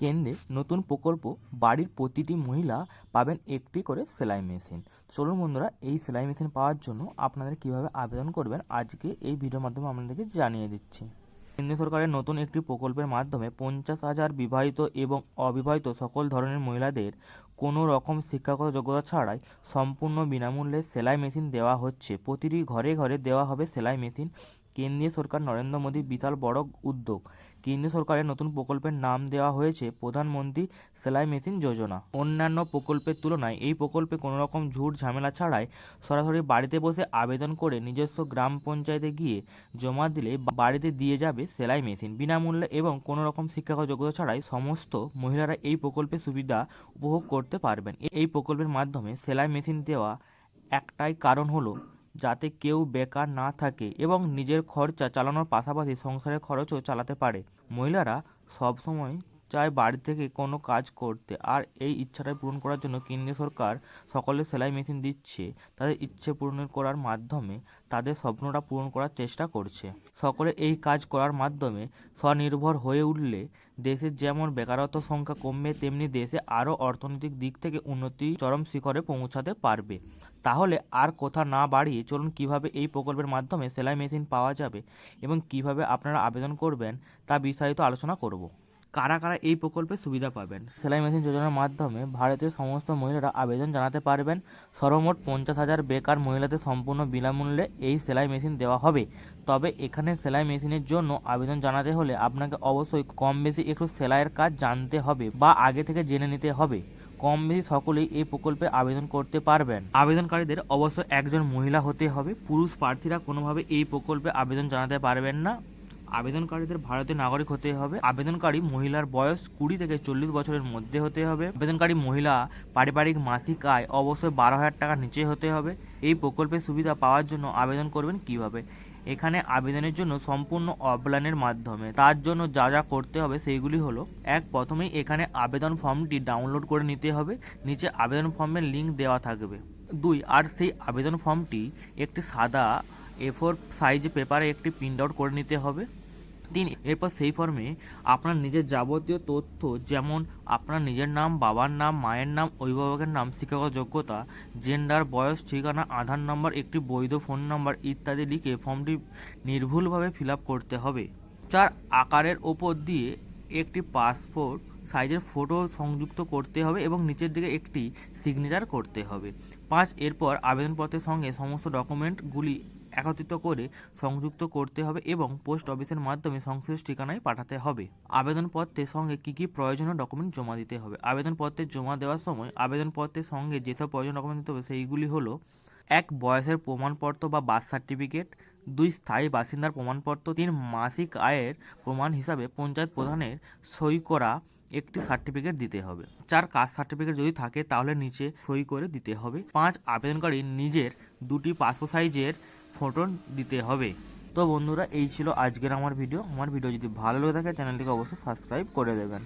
কেন্দ্রে নতুন প্রকল্প বাড়ির প্রতিটি মহিলা পাবেন একটি করে সেলাই মেশিন। চলুন বন্ধুরা, এই সেলাই মেশিন পাওয়ার জন্য আপনাদের কীভাবে আবেদন করবেন আজকে এই ভিডিওর মাধ্যমে আপনাদেরকে জানিয়ে দিচ্ছি। কেন্দ্র সরকারের নতুন একটি প্রকল্পের মাধ্যমে পঞ্চাশ হাজার বিবাহিত এবং অবিবাহিত সকল ধরনের মহিলাদের কোনো রকম শিক্ষাগত যোগ্যতা ছাড়াই সম্পূর্ণ বিনামূল্যে সেলাই মেশিন দেওয়া হচ্ছে। প্রতিটি ঘরে ঘরে দেওয়া হবে সেলাই মেশিন। কেন্দ্রীয় সরকার নরেন্দ্র মোদীর বিশাল বড় উদ্যোগ। কেন্দ্রীয় সরকারের নতুন প্রকল্পের নাম দেওয়া হয়েছে প্রধানমন্ত্রী সেলাই মেশিন যোজনা। অন্যান্য প্রকল্পের তুলনায় এই প্রকল্পে কোনো রকম ঝুট ঝামেলা ছাড়াই সরাসরি বাড়িতে বসে আবেদন করে নিজস্ব গ্রাম পঞ্চায়েতে গিয়ে জমা দিলে বাড়িতে দিয়ে যাবে সেলাই মেশিন। বিনামূল্যে এবং কোনো রকম শিক্ষাগত যোগ্যতা ছাড়াই সমস্ত মহিলারা এই প্রকল্পের সুবিধা উপভোগ করতে পারবেন। এই প্রকল্পের মাধ্যমে সেলাই মেশিন দেওয়া একটাই কারণ হলো যাতে কেউ বেকার না থাকে এবং নিজের খরচা চালানোর পাশাপাশি সংসারের খরচও চালাতে পারে। মহিলারা সবসময় চায় বাড়ি থেকে কোনো কাজ করতে। আর এই ইচ্ছাটা পূরণ করার জন্য কেন্দ্রীয় সরকার সকলে সেলাই মেশিন দিচ্ছে। তাদের ইচ্ছে পূরণ করার মাধ্যমে তাদের স্বপ্নটা পূরণ করার চেষ্টা করছে। সকলে এই কাজ করার মাধ্যমে স্বনির্ভর হয়ে উঠলে দেশের যেমন বেকারত্ব সংখ্যা কমবে, তেমনি দেশে আরও অর্থনৈতিক দিক থেকে উন্নতি চরম শিখরে পৌঁছাতে পারবে। তাহলে আর কথা না বাড়িয়ে চলুন কীভাবে এই প্রকল্পের মাধ্যমে সেলাই মেশিন পাওয়া যাবে এবং কীভাবে আপনারা আবেদন করবেন তা বিস্তারিত আলোচনা করব। কারা কারা এই প্রকল্পে সুবিধা পাবেন? সেলাই মেশিন যোজনার মাধ্যমে ভারতের সমস্ত মহিলারা আবেদন জানাতে পারবেন। সর্বমোট পঞ্চাশ হাজার বেকার মহিলাদের সম্পূর্ণ বিনামূল্যে এই সেলাই মেশিন দেওয়া হবে। তবে এখানে সেলাই মেশিনের জন্য আবেদন জানাতে হলে আপনাকে অবশ্যই কম বেশি একটু সেলাইয়ের কাজ জানতে হবে বা আগে থেকে জেনে নিতে হবে। কম বেশি সকলেই এই প্রকল্পে আবেদন করতে পারবেন। আবেদনকারীদের অবশ্য একজন মহিলা হতে হবে। পুরুষ প্রার্থীরা কোনোভাবে এই প্রকল্পে আবেদন জানাতে পারবেন না। আবেদনকারীদের ভারতীয় নাগরিক হতে হবে। আবেদনকারী মহিলার বয়স কুড়ি থেকে চল্লিশ বছরের মধ্যে হতে হবে। আবেদনকারী মহিলা পারিবারিক মাসিক আয় অবশ্যই বারো হাজার টাকার নিচে হতে হবে। এই প্রকল্পের সুবিধা পাওয়ার জন্য আবেদন করবেন কীভাবে? এখানে আবেদনের জন্য সম্পূর্ণ অফলাইনের মাধ্যমে। তার জন্য যা যা করতে হবে সেইগুলি হলো, এক, প্রথমেই এখানে আবেদন ফর্মটি ডাউনলোড করে নিতে হবে। নিচে আবেদন ফর্মের লিঙ্ক দেওয়া থাকবে। দুই, আর সেই আবেদন ফর্মটি একটি সাদা এ ফোর সাইজ পেপারে একটি প্রিন্ট আউট করে নিতে হবে। তিন, এরপর সেই ফর্মে আপনার নিজের যাবতীয় তথ্য যেমন আপনার নিজের নাম, বাবার নাম, মায়ের নাম, অভিভাবকের নাম, শিক্ষাগত যোগ্যতা জেন্ডার বয়স, ঠিকানা, আধার নম্বর একটি বৈধ ফোন নম্বর ইত্যাদি লিখে ফর্মটি নির্ভুলভাবে ফিল করতে হবে। চার, আকারের ওপর দিয়ে একটি পাসপোর্ট সাইজের ফটো সংযুক্ত করতে হবে এবং নিচের দিকে একটি সিগনেচার করতে হবে। পাঁচ, এরপর আবেদনপত্রের সঙ্গে সমস্ত ডকুমেন্টগুলি একত্রিত করে সংযুক্ত করতে হবে এবং পোস্ট অফিসের মাধ্যমে সংশ্লিষ্ট ঠিকানায় পাঠাতে হবে। আবেদনপত্রের সঙ্গে কী কী প্রয়োজনীয় ডকুমেন্ট জমা দিতে হবে? আবেদনপত্রে জমা দেওয়ার সময় আবেদনপত্রের সঙ্গে যেসব প্রয়োজনীয় ডকুমেন্ট দিতে হবে সেইগুলি হলো এক, বয়সের প্রমাণপত্র বা বার্থ সার্টিফিকেট, দুই, স্থায়ী বাসিন্দার প্রমাণপত্র, তিন, মাসিক আয়ের প্রমাণ হিসাবে পঞ্চায়েত প্রধানের সই করা একটি সার্টিফিকেট দিতে হবে। চার, কাস্ট সার্টিফিকেট যদি থাকে তাহলে নিচে সই করে দিতে হবে। পাঁচ, আবেদনকারী নিজের দুটি পাসপোর্ট সাইজের ফটো দিতে হবে। তো বন্ধুরা, এই ছিল আজকের আমার ভিডিও আমার ভিডিও যদি ভালো লেগে থাকে চ্যানেলটিকে অবশ্যই সাবস্ক্রাইব করে দেবেন।